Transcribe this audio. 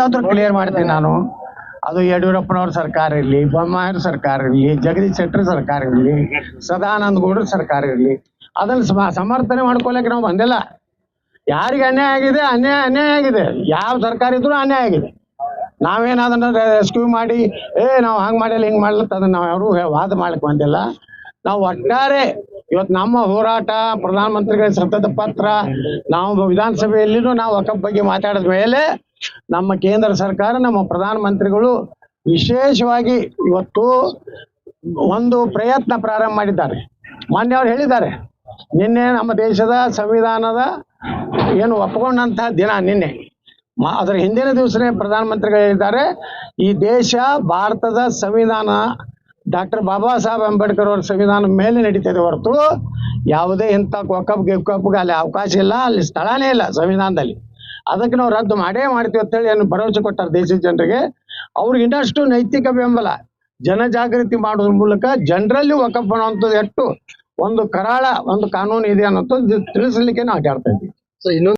ಒಂದಂತೂ ಕ್ಲಿಯರ್ ಮಾಡ್ತೀನಿ ನಾನು. ಅದು ಯಡಿಯೂರಪ್ಪನವ್ರ ಸರ್ಕಾರ ಇರಲಿ, ಬೊಮ್ಮಾಯಿರ ಸರ್ಕಾರ ಇರಲಿ, ಜಗದೀಶ್ ಶೆಟ್ಟರ್ ಸರ್ಕಾರ ಇರಲಿ, ಸದಾನಂದ ಗೌಡ್ರ ಸರ್ಕಾರ ಇರಲಿ ಅದನ್ನ ಸಮರ್ಥನೆ ಮಾಡ್ಕೊಳಕ್ಕೆ ನಾವು ಬಂದಿಲ್ಲ. ಯಾರಿಗೆ ಅನ್ಯಾಯ ಆಗಿದೆ? ಅನ್ಯಾಯ ಅನ್ಯಾಯ ಆಗಿದೆ. ಯಾವ ಸರ್ಕಾರ ಇದ್ರು ಅನ್ಯಾಯ ಆಗಿದೆ. ನಾವೇನು ಅದನ್ನ ರೆಸ್ಕ್ಯೂ ಮಾಡಿ, ಏ, ನಾವು ಹಂಗೆ ಮಾಡಿಲ್ಲ, ಹಿಂಗೆ ಮಾಡ್ಲತ್ತ ಅದನ್ನ ನಾವು ಯಾರು ವಾದ ಮಾಡ್ಲಿಕ್ಕೆ ಬಂದಿಲ್ಲ. ನಾವು ಒಟ್ಟಾರೆ ಇವತ್ತು ನಮ್ಮ ಹೋರಾಟ, ಪ್ರಧಾನಮಂತ್ರಿಗಳ ಸತತ ಪತ್ರ, ನಾವು ವಿಧಾನಸಭೆಯಲ್ಲಿನೂ ನಾವು ವಕಫ್ ಬಗ್ಗೆ ಮಾತಾಡಿದ ಮೇಲೆ ನಮ್ಮ ಕೇಂದ್ರ ಸರ್ಕಾರ, ನಮ್ಮ ಪ್ರಧಾನಮಂತ್ರಿಗಳು ವಿಶೇಷವಾಗಿ ಇವತ್ತು ಒಂದು ಪ್ರಯತ್ನ ಪ್ರಾರಂಭ ಮಾಡಿದ್ದಾರೆ. ಮಾನ್ಯ ಅವ್ರು ಹೇಳಿದ್ದಾರೆ, ನಿನ್ನೆ ನಮ್ಮ ದೇಶದ ಸಂವಿಧಾನದ ಏನು ಒಪ್ಪಿಕೊಂಡಂತಹ ದಿನ ನಿನ್ನೆ. ಅದರ ಹಿಂದಿನ ದಿವಸನೇ ಪ್ರಧಾನಮಂತ್ರಿಗಳು ಹೇಳಿದ್ದಾರೆ, ಈ ದೇಶ ಭಾರತದ ಸಂವಿಧಾನ ಡಾಕ್ಟರ್ ಬಾಬಾ ಸಾಹೇಬ್ ಅಂಬೇಡ್ಕರ್ ಅವರ ಸಂವಿಧಾನ ಮೇಲೆ ನಡೀತದೆ ಹೊರತು ಯಾವುದೇ ಇಂಥ ಕೊಕ್ಕಪ್ ಗಿಕ್ಕಪ್ಗೆ ಅಲ್ಲಿ ಅವಕಾಶ ಇಲ್ಲ, ಅಲ್ಲಿ ಸ್ಥಳನೇ ಇಲ್ಲ ಸಂವಿಧಾನದಲ್ಲಿ. ಅದಕ್ಕೆ ನಾವು ರದ್ದು ಮಾಡೇ ಮಾಡ್ತೀವಿ ಅಂತೇಳಿ ಏನು ಭರವಸೆ ಕೊಟ್ಟಾರೆ ದೇಶದ ಜನರಿಗೆ. ಅವ್ರಿಗೆ ಇನ್ನಷ್ಟು ನೈತಿಕ ಬೆಂಬಲ. ಜನಜಾಗೃತಿ ಮಾಡೋದ್ರ ಮೂಲಕ ಜನರಲ್ಲಿ ಒಕ್ಕಪ್ಪ ಅನ್ನೋಂಥದ್ದು ಎಷ್ಟು ಒಂದು ಕರಾಳ ಒಂದು ಕಾನೂನು ಇದೆ ಅನ್ನೋದು ತಿಳಿಸ್ಲಿಕ್ಕೆ ನಾವು ಅಡ್ಡಾಡ್ತಾ ಇದ್ದೀವಿ.